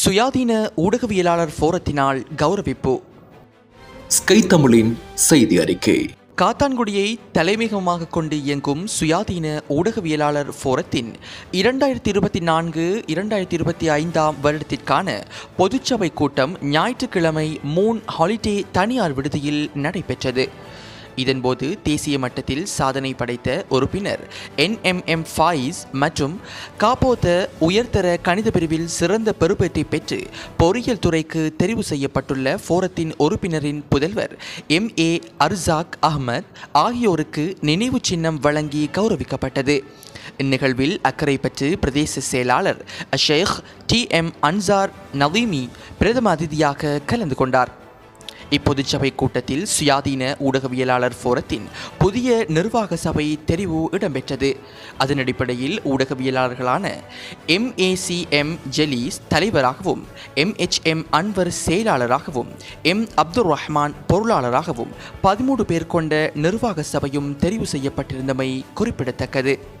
சுயாதீன ஊடகவியலாளர் ஃபோரத்தினால் கௌரவிப்பு. ஸ்கை தமிழின் செய்தி அறிக்கை. காத்தான்குடியை தலைமையகமாக கொண்டு இயங்கும் சுயாதீன ஊடகவியலாளர் ஃபோரத்தின் இரண்டாயிரத்தி இருபத்தி நான்கு இரண்டாயிரத்தி இருபத்தி ஐந்தாம் வருடத்திற்கான பொதுச்சபை கூட்டம் ஞாயிற்றுக்கிழமை மூன் ஹாலிடே தனியார் விடுதியில் நடைபெற்றது. இதன்போது தேசிய மட்டத்தில் சாதனை படைத்த உறுப்பினர் என்எம்எம் ஃபாயிஸ் மற்றும் காப்போத்த உயர்தர கணித பிரிவில் சிறந்த பெறுபேற்றை பெற்று பொறியியல் துறைக்கு தெரிவு செய்யப்பட்டுள்ள ஃபோரத்தின் உறுப்பினரின் புதல்வர் எம் ஏ அர்சாக் அஹ்மத் ஆகியோருக்கு நினைவு சின்னம் வழங்கி கௌரவிக்கப்பட்டது. இந்நிகழ்வில் அக்கறை பற்று பிரதேச செயலாளர் ஷேக் டி எம் அன்சார் நவீமி பிரதம அதிதியாக கலந்து கொண்டார். இப்பொதுச்சபை கூட்டத்தில் சுயாதீன ஊடகவியலாளர் போரத்தின் புதிய நிர்வாக சபை தெரிவு இடம்பெற்றது. அதன் அடிப்படையில் ஊடகவியலாளர்களான எம்ஏசிஎம் ஜெலீஸ் தலைவராகவும் எம்ஹெச்எம் அன்வர் செயலாளராகவும் எம் அப்துல் ரஹ்மான் பொருளாளராகவும் பதிமூன்று பேர் கொண்ட நிர்வாக சபையும் தெரிவு செய்யப்பட்டிருந்தமை குறிப்பிடத்தக்கது.